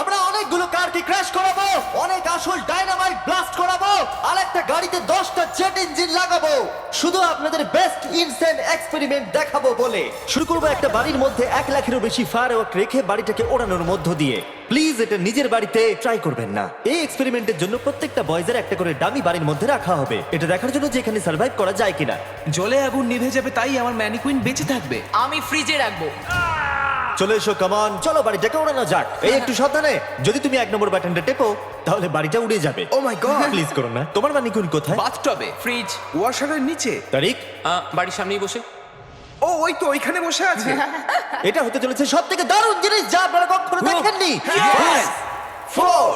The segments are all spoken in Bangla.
আমরা অনেকগুলো কারকে ক্র্যাশ করাবো অনেক আসল ডাইনামাইট ব্লাস্ট করাবো আর একটা গাড়িতে দশটা জেট ইঞ্জিন লাগাবো। শুধু আপনাদের বেস্ট ইনসেন এক্সপেরিমেন্ট দেখাবো বলে। শুরু করব একটা বাড়ির মধ্যে এক লাখেরও বেশি ফায়ার রেখে বাড়িটাকে ওড়ানোর মধ্য দিয়ে। প্লিজ এটা নিজের বাড়িতে ট্রাই করবেন না। এই এক্সপেরিমেন্টের জন্য প্রত্যেকটা বয়েজের একটা করে ডামি বাড়ির মধ্যে রাখা হবে। এটা দেখার জন্য যে এখানে সার্ভাইভ করা যায় কিনা। জলে আগুন নিভে যাবে তাই আমার ম্যানিকুইন বেঁচে থাকবে। আমি ফ্রিজে রাখব। চলে এসো কামান চলো বাড়িটাকে ওড়ানো যাক। এই একটু সাবধানে। যদি তুমি এক নম্বর বাটনটা টেপো তাহলে বাড়িটা উড়ে যাবে। ও মাই গড প্লিজ করো না। তোমার মানিকুন কোথায়? বাথটবে ফ্রিজ ওয়াশারের নিচে। তারিক বাড়ির সামনেই বসে। ও ওই তো ওইখানে বসে আছে। এটা হতে চলেছে সব থেকে দারুণ জিনিস যা আপনারা কখনো দেখেননি। Yes! ফোর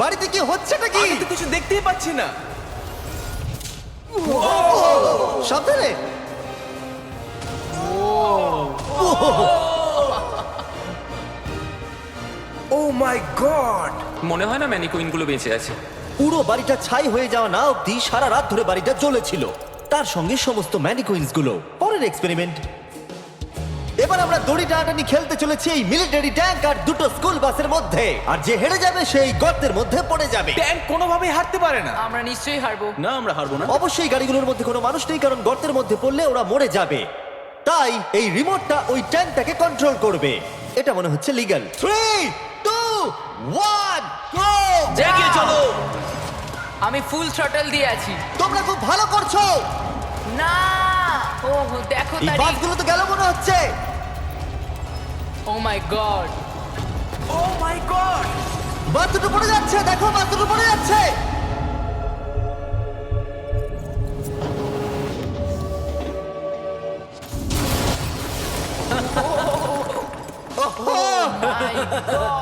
বাড়িতে কি হচ্ছেটা কি? আমি তো কিছু দেখতেই পাচ্ছি না। সাবধানে। ও মাই গড মনে হয় না ম্যানিকুইনগুলো বেঁচে আছে। পুরো বাড়িটা ছাই হয়ে যাওয়া না অব্দি সারা রাত ধরে বাড়িটা জ্বলেছিল। তার সঙ্গে সমস্ত ম্যানিকুইন্সগুলো পরের এক্সপেরিমেন্ট এবার আমরা দড়ি টানাটানি খেলতে চলেছি এই মিলিটারি ট্যাঙ্ক আর দুটো স্কুল বাসের মধ্যে। আর যে হেরে যাবে সেই গর্তের মধ্যে পড়ে যাবে। ট্যাঙ্ক কোনোভাবেই হারতে পারে না। আমরা নিশ্চয়ই হারবো। না আমরা হারবো না। অবশ্যই গাড়িগুলোর মধ্যে কোনো মানুষ নেই কারণ গর্তের মধ্যে পড়লে ওরা মরে যাবে। তাই এই রিমোটটা ওই ট্যাঙ্কটাকে কন্ট্রোল করবে। এটা মনে হচ্ছে legal three two one go এগিয়ে চলো। আমি ফুল থ্রটল দিয়ে আছি। তোমরা খুব ভালো করছ। না। ও দেখো এই তারিখ বাসগুলো তো গেল মনে হচ্ছে। ও my god. O my god. বাস দুটো পড়ে যাচ্ছে দেখো বাস দুটো পড়ে যাচ্ছে।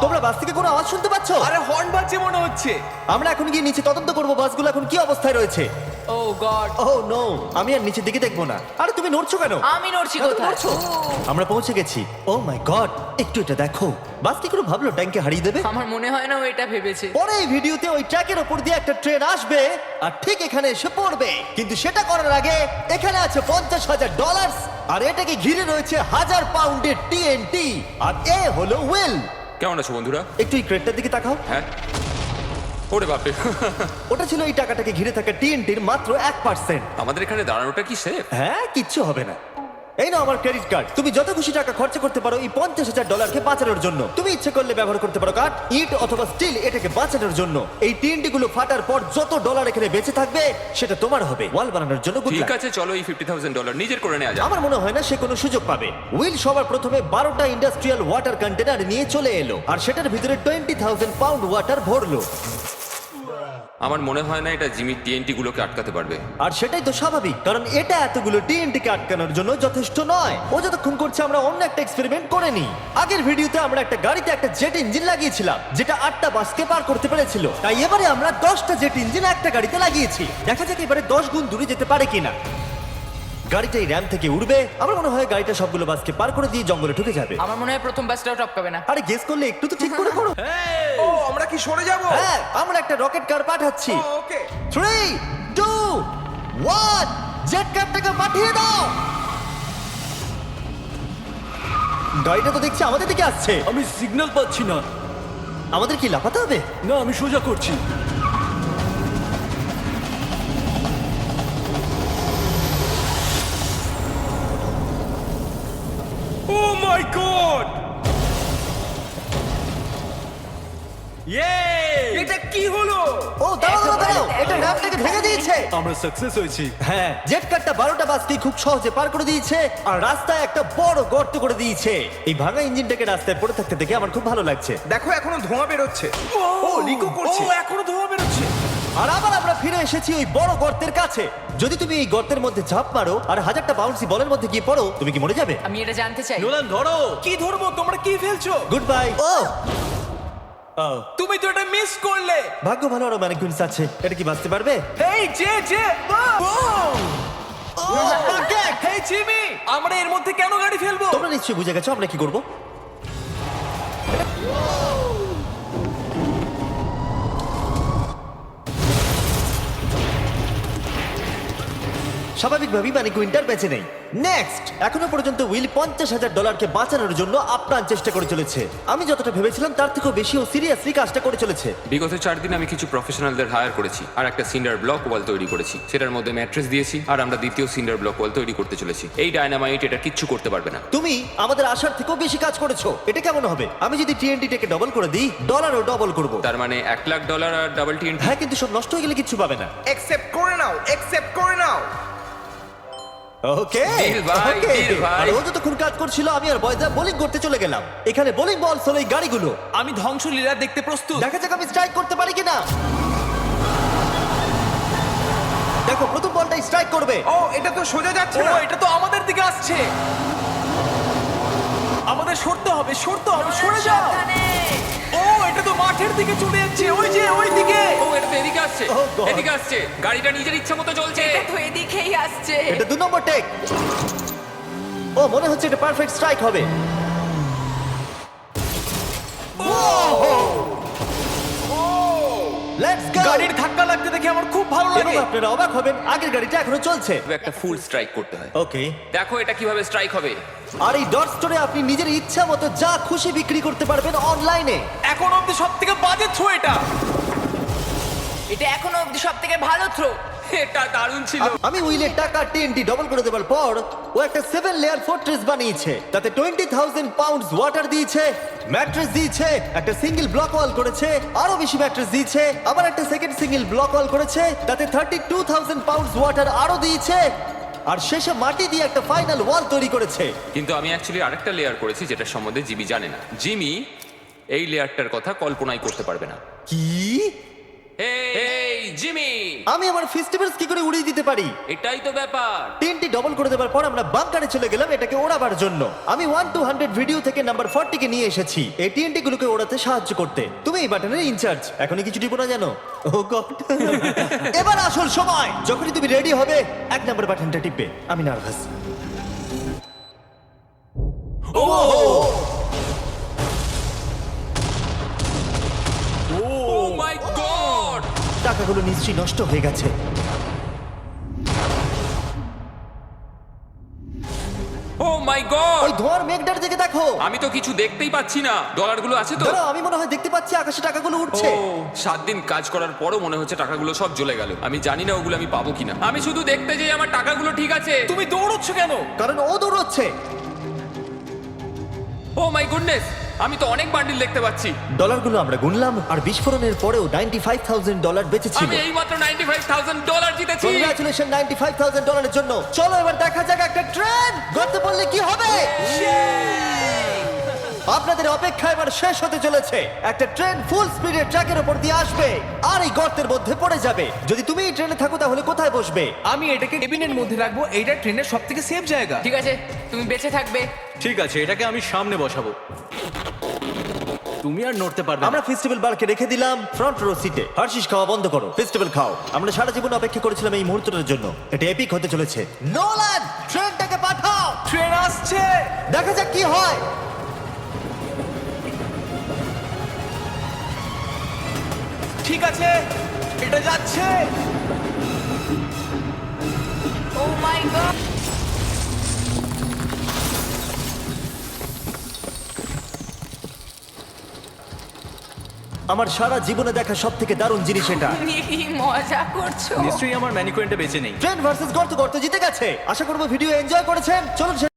তোমরা বাস থেকে কোনো আওয়াজ শুনতে পাচ্ছ? আরে হর্ন বাজছে মনে হচ্ছে। আমরা এখন গিয়ে নিচে তদন্ত করব বাসগুলো এখন কি অবস্থায় রয়েছে? ও গড। ও নো আমি আর নিচের দিকে দেখব না। আরে তুমি নড়ছো কেন? আমি নড়ছি কোথায়? আমরা পৌঁছে গেছি। ও মাই গড একটু এটা দেখো। বাস কি করে ভাবলো ট্যাঙ্কে হারিয়ে দেবে? আমার মনে হয় না ও এটা ভেবেছে। পরে এই ভিডিওতে ওই ট্র্যাকের ওপর দিয়ে একটা ট্রেন আসবে আর ঠিক এখানে এসে পড়বে। কিন্তু সেটা করার আগে এখানে আছে পঞ্চাশ হাজার ডলার আর এটাকে ঘিরে রয়েছে হাজার পাউন্ডের টিএনটি আর এ হলো উইল কেমন আছো বন্ধুরা? একটু এই ক্রেটটার দিকে তাকাও। হ্যাঁ। ওরে বাপে ওটা ছিল এই টাকাটাকে ঘিরে থাকা টিএনটির মাত্র এক পার্সেন্ট আমাদের এখানে দাঁড়ানোটা কি সেফ হ্যাঁ কিচ্ছু হবে না। এই নাও আমার ক্রেডিট কার্ড তুমি যত খুশি টাকা খরচা করতে পারো এই পঞ্চাশ হাজার ডলারকে বাঁচানোর জন্য। তুমি ইচ্ছে করলে ব্যবহার করতে পারো কাঠ ইট অথবা স্টিল এটাকে বাঁচানোর জন্য। এই টিএনটি গুলো ফাটার পর যত ডলার এখানে বেঁচে থাকবে সেটা তোমার হবে। ওয়াল বানানোর জন্য good ঠিক luck। আছে চলো এই ফিফটি থাউজেন্ড ডলার নিজের করে নেওয়া যাক। আমার মনে হয় না সে কোনো সুযোগ পাবে। উইল সবার প্রথমে বারোটা ইন্ডাস্ট্রিয়াল ওয়াটার কন্টেনার নিয়ে চলে এলো আর সেটার ভিতরে টোয়েন্টি থাউজেন্ড পাউন্ড ওয়াটার ভরলো। আমার মনে হয় না এটা জিমি টিএনটি গুলোকে আটকাতে পারবে। আর সেটাই তো স্বাভাবিক, কারণ এটা এতগুলো টিএনটি কে আটকানোর জন্য যথেষ্ট নয়। ও যতক্ষণ করছে, আমরা অন্য একটা এক্সপেরিমেন্ট করে নি আগের ভিডিওতে আমরা একটা গাড়িতে একটা জেট ইঞ্জিন লাগিয়েছিলাম, যেটা আটটা বাসকে পার করতে পেরেছিল। তাই এবারে আমরা দশটা জেট ইঞ্জিন একটা গাড়িতে লাগিয়েছি। দেখা যাক এবারে দশ গুণ দূরে যেতে পারে কিনা। গাড়িটা এই র্যাম থেকে উঠবে আমার মনে হয় গাড়িটা সবগুলো বাসকে পার করে দিয়ে জঙ্গলে ঢুকে যাবে। আমার মনে হয় প্রথম বাসটাও টপকাবে না। আরে গেস করলে একটু তো ঠিক করে করো ও আমরা কি সরে যাব? হ্যাঁ আমরা একটা রকেট কার পাঠাচ্ছি। Okay. Three two one jet কারটাকে পাঠিয়ে দাও। গাড়িটা তো দেখছি আমাদের দিকে আসছে। আমি সিগন্যাল পাচ্ছি না। আমাদের কি লাফাতে হবে? না আমি সোজা করছি। ইয়ে এটা কি হলো? ও দাঁড়াও দাঁড়াও দাঁড়াও। এটা র্যামটাকে ভেঙে দিয়েছে। আমরা সাকসেস হয়েছি। হ্যাঁ। জেট কারটা বারোটা বাসকে খুব সহজে পার করে দিয়েছে আর রাস্তায় একটা বড় গর্ত করে দিয়েছে। এই ভাঙা ইঞ্জিনটাকে রাস্তায় পড়ে থাকতে দেখে আমার খুব ভালো লাগছে। দেখো এখনও ধোঁয়া বেরোচ্ছে। ও লিকো করছে ও এখনও ধোঁয়া বেরোচ্ছে। আর আবার আমরা ফিরে এসেছি ওই বড় গর্তের কাছে। যদি তুমি এই গর্তের মধ্যে ঝাঁপ মারো আর হাজারটা বাউন্সি বলের মধ্যে গিয়ে পড়ো তুমি কি মরে যাবে? আমি এটা জানতে চাই। নোলান ধরো। কি ধরবো? তোমরা কি ফেলছো? গুড বাই ও! ও। তুমি তো এটা মিস করলে। ভাগ্য ভালো আরও মানে ম্যানিকুইন্স আছে। এটা কি বাঁচতে পারবে? এই যে যে হেই জিমি আমরা এর মধ্যে কেন গাড়ি ফেলব? তোমরা নিশ্চয়ই বুঝে গেছো আমরা কি করব? স্বাভাবিকভাবেই মানে কুইন্টার বেঁচে নেই। নেক্সট এখনও পর্যন্ত উইল পঞ্চাশ হাজার ডলারকে বাঁচানোর জন্য আপ্রাণ চেষ্টা করে চলেছে। আমি যতটা ভেবেছিলাম তার থেকেও বেশি ও সিরিয়াসলি কাজটা করে চলেছে। বিগত চার দিন আমি কিছু প্রফেশনালদের হায়ার করেছি আর একটা সিন্ডার ব্লক ওয়াল তৈরি করেছি। সেটার মধ্যে ম্যাট্রেস দিয়েছি আর আমরা দ্বিতীয় সিন্ডার ব্লক ওয়াল তৈরি করতে চলেছি। এই ডায়নামাইট এটা কিচ্ছু করতে পারবে না। তুমি আমাদের আশার থেকেও বেশি কাজ করেছ। এটা কেমন হবে? আমি যদি টিএনটি টেকে ডবল করে দিই ডলারও ডবল করব। তার মানে এক লাখ ডলার আর ডাবল টি হ্যাঁ কিন্তু সব নষ্ট হয়ে গেলে কিচ্ছু পাবে না। একসেপ্ট করে নাও একসেপ্ট করে নাও। ওকে ভাই, ওকে। deal ভাই। আর ও যতক্ষণ কাজ করছিল আমি আর বোলিং করতে চলে গেলাম। এখানে বোলিং বল হলো এই গাড়িগুলো। আমি ধ্বংসলীলা দেখতে প্রস্তুত। দেখা যাক আমি স্ট্রাইক করতে পারি কিনা। দেখো প্রথম বলটাই স্ট্রাইক করবে। ও এটা তো সোজা যাচ্ছে ও না। এটা তো আমাদের দিকে আসছে। আমাদের সরতে হবে সরতে হবে সরে যাও। ও এটা তো মাঠের দিকে চলে যাচ্ছে। ওই যে ওই দিকে। আসছে। Oh God. এদিকে আসছে। গাড়িটা নিজের ইচ্ছা মতো চলছে। এটা তো এদিকেই আসছে। এটা দু নম্বর টেক। ও মনে হচ্ছে এটা পারফেক্ট স্ট্রাইক হবে। লেটস গো গাড়ির ধাক্কা লাগতে দেখে আমার খুব ভালো এবং লাগে। আপনারা অবাক হবেন আগের গাড়িটা এখনও চলছে। তবে একটা ফুল স্ট্রাইক করতে হয়। ওকে দেখো এটা কীভাবে স্ট্রাইক হবে। আর এই ডট স্টোরে আপনি নিজের ইচ্ছা মতো যা খুশি বিক্রি করতে পারবেন অনলাইনে এখন অব্দি সব থেকে বাজে থ্রো এটা। এটা এখনও অব্দি সব থেকে ভালো থ্রো এটা দারুণ ছিল। আমি উইলের টাকা টিএনটি ডবল করে দেওয়ার পর ও একটা সেভেন লেয়ার ফোর্ট্রেস বানিয়েছে তাতে টোয়েন্টি থাউজেন্ড পাউন্ড ওয়াটার দিয়েছে ম্যাট্রেস দিয়েছে একটা সিঙ্গেল ব্লক ওয়াল করেছে আরও বেশি ম্যাট্রেস দিয়েছে আবার একটা সেকেন্ড সিঙ্গেল ব্লক ওয়াল করেছে তাতে thirty two thousand pound water আরও দিয়েছে আর শেষে মাটি দিয়ে একটা ফাইনাল ওয়াল তৈরি করেছে। কিন্তু আমি অ্যাকচুয়ালি আরেকটা লেয়ার করেছি যেটা সম্বন্ধে জিমি জানে না। জিমি এই লেয়ারটার কথা কল্পনাই করতে পারবে না। কি? এই জিমি আমি আমার ফেস্টিভ্যালস কি করে উড়িয়ে দিতে পারি? এটাই তো ব্যাপার। তিনটি ডবল করে দেওয়ার পর আমরা বাংকারে চলে গেলাম এটাকে ওড়াবার জন্য। আমি ওয়ান টু হান্ড্রেড ভিডিও থেকে নাম্বার ফোরটি কে নিয়ে এসেছি। এই টিএনটি গুলোকে ওড়াতে সাহায্য করতে। তুমি এই বাটনের ইনচার্জ এখনই কিছু টিপো না জানো? ও গড। এবার আসল সময়। যখনই তুমি রেডি হবে এক নাম্বার বাটনটা টিপবে। আমি নার্ভাস ও টাকাগুলো নিশ্চয়ই নষ্ট হয়ে গেছে। Oh my God! ওই ধোয়ার মেঘটার দিকে দেখো। আমি তো কিছু দেখতেই পাচ্ছি না। ডলারগুলো আছে তো? ধরো আমি মনে হয় দেখতে পাচ্ছি আকাশে টাকাগুলো ও উঠছে সাত দিন কাজ করার পরও মনে হচ্ছে টাকাগুলো সব জ্বলে গেল। আমি জানি না ওগুলো আমি পাবো কিনা। আমি শুধু দেখতে যাই আমার টাকাগুলো ঠিক আছে? তুমি দৌড়চ্ছ কেন? কারণ ও দৌড়চ্ছে। Oh my goodness! আমি তো অনেক বান্ডিল দেখতে পাচ্ছি। ডলারগুলো আমরা গুনলাম আর বিস্ফোরণের পরেও নাইনটি ফাইভ থাউজেন্ড ডলার বেঁচেছিল। আমি এই মাত্র 95000 ডলার জিতেছি। কংগ্রাচুলেশন 95000 ডলারের জন্য। চলো এবার দেখা যাক একটা ট্রেন গর্তে পড়লে কি হবে? আপনাদের অপেক্ষা এবার শেষ হতে চলেছে। একটা ট্রেন ফুল স্পিডে ট্র্যাকের উপর দিয়ে আসবে আর এই গর্তের মধ্যে পড়ে যাবে। যদি তুমি এই ট্রেনে থাকো তাহলে কোথায় বসবে? আমি এটাকে কেবিনের মধ্যে রাখব। এইটা ট্রেনের সব থেকে সেফ জায়গা। ঠিক আছে তুমি বেঁচে থাকবে। ঠিক আছে এটাকে আমি সামনে বসাবো। তুমি আর নড়তে পারবে আমরা ফেস্টিভ্যাল বারকে রেখে দিলাম ফ্রন্ট রো সিটে হার্শিস খাওয়া বন্ধ করো। ফেস্টিভ্যাল খাও। আমরা সারা জীবন অপেক্ষা করেছিলাম এই মুহূর্তটার জন্য। এটা এপিক হতে চলেছে। নোলান ট্রেনটাকে পাঠাও। ট্রেন আসছে। দেখা যাক কি হয়। ঠিক আছে। এটা যাচ্ছে। ও মাই গড আমার সারা জীবনে দেখা সব থেকে দারুণ জিনিস এটা। তুমি কি মজা করছ? নিশ্চয়ই আমার ম্যানিকুয়েন্টে বেঁচে নেই। ট্রেন ভার্সেস গর্ত গর্ত জিতে গেছে। আশা করব ভিডিও এনজয় করেছেন। চলুন